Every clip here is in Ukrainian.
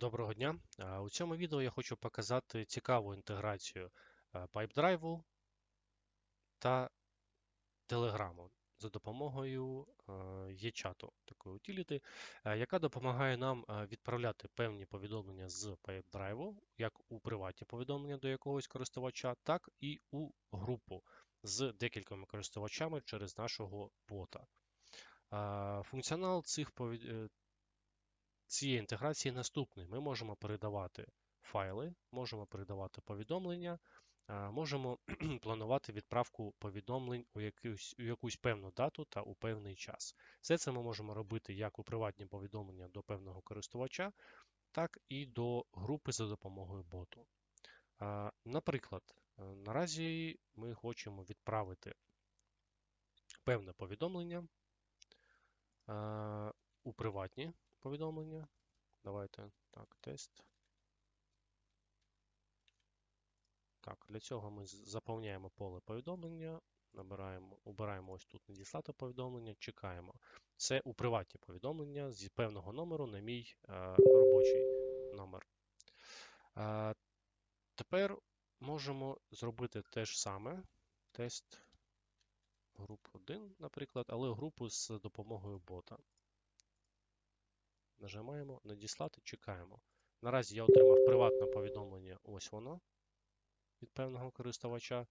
Доброго дня! У цьому відео я хочу показати цікаву інтеграцію PipeDrive та Telegram за допомогою eChat, такої утиліти, е, яка допомагає нам відправляти певні повідомлення з PipeDrive, як у приватні повідомлення до якогось користувача, так і у групу з декількома користувачами через нашого бота. Функціонал цих е, цієї інтеграції наступний. Ми можемо передавати файли, можемо передавати повідомлення, можемо планувати відправку повідомлень у якусь, у якусь певну дату та у певний час. Все це ми можемо робити як у приватні повідомлення до певного користувача, так і до групи за допомогою боту. Наприклад, е, наразі ми хочемо відправити певне повідомлення у приватні повідомлення. Давайте так, тест. Так, для цього ми заповняємо поле повідомлення, набираємо, обираємо ось тут надіслати повідомлення, чекаємо. Це у приватні повідомлення з певного номеру на мій е, робочий номер. Е, тепер можемо зробити те ж саме. Тест груп 1, наприклад, але групу з допомогою бота. Нажимаємо надіслати, чекаємо. Наразі я отримав приватне повідомлення, ось воно від певного користувача,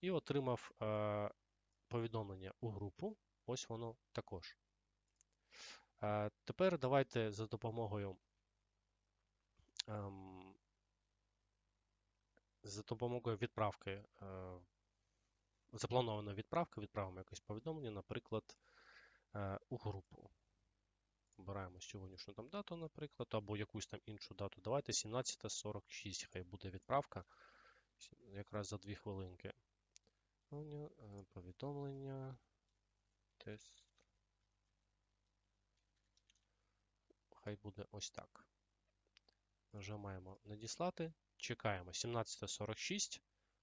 і отримав е, повідомлення у групу, ось воно також. Е, тепер давайте за допомогою ем, за допомогою відправки, е, запланованої відправки, відправимо якесь повідомлення, наприклад, е, у групу. Обираємо сьогоднішню там дату, наприклад, або якусь там іншу дату. Давайте 17.46, хай буде відправка. Якраз за 2 хвилинки. Повідомлення, е, Тест. Хай буде ось так. Нажимаємо надіслати. Чекаємо. 17.46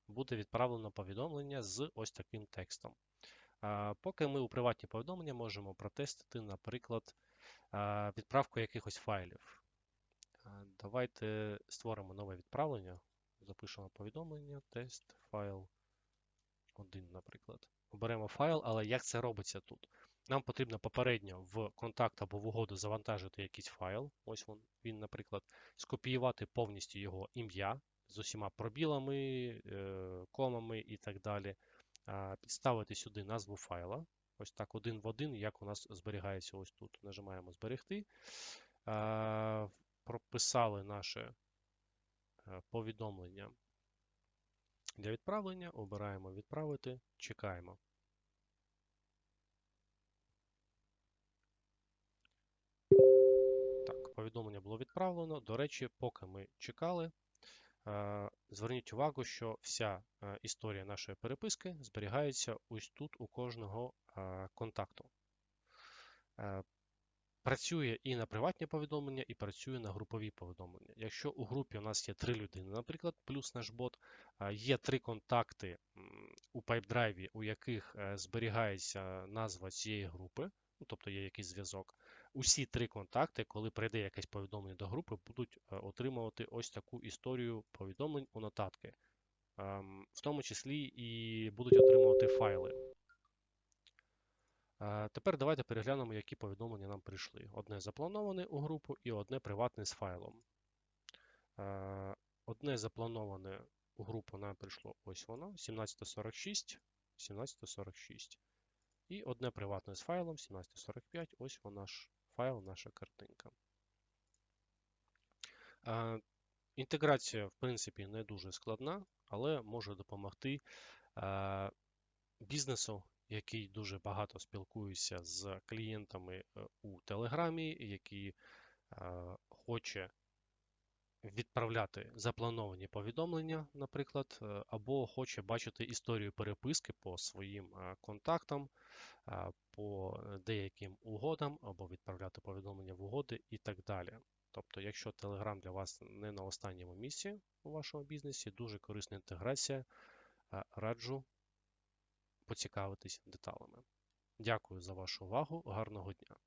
буде відправлено повідомлення з ось таким текстом. Поки ми у приватні повідомлення можемо протестити, наприклад, відправку якихось файлів. Давайте створимо нове відправлення. Запишемо повідомлення, тест, файл 1, наприклад. Оберемо файл, але як це робиться тут? Нам потрібно попередньо в контакт або в угоду завантажити якийсь файл. Ось він, наприклад, скопіювати повністю його ім'я з усіма пробілами, е, комами і так далі. Підставити сюди назву файла. Ось так, один в один, як у нас зберігається ось тут. Нажимаємо зберегти. Прописали наше е, повідомлення для відправлення. Обираємо відправити, чекаємо. Так, повідомлення було відправлено. До речі, поки ми чекали, зверніть увагу, що вся е, історія нашої переписки зберігається ось тут у кожного е, контакту. Е, Працює і на приватні повідомлення, і працює на групові повідомлення. Якщо у групі у нас є три людини, наприклад, плюс наш бот, е, є три контакти у PipeDrive, у яких е, зберігається назва цієї групи, ну, тобто є якийсь зв'язок, усі три контакти, коли прийде якесь повідомлення до групи, будуть е, отримувати ось таку історію повідомлень у нотатки, Ем, в тому числі і будуть отримувати файли. Е, Тепер давайте переглянемо, які повідомлення нам прийшли. Одне заплановане у групу і одне приватне з файлом. Е, Одне заплановане у групу нам прийшло ось воно, 1746, 1746. І одне приватне з файлом 1745, ось вона наш файл, наша картинка. Інтеграція, в принципі, не дуже складна, але може допомогти бізнесу, який дуже багато спілкується з клієнтами е, у Телеграмі, який хоче відправляти заплановані повідомлення, наприклад, е, або хоче бачити історію переписки по своїм е, контактам, е, по деяким угодам, або відправляти повідомлення в угоди і так далі. Тобто, якщо Telegram для вас не на останньому місці у вашому бізнесі, дуже корисна інтеграція, раджу поцікавитись деталями. Дякую за вашу увагу. Гарного дня!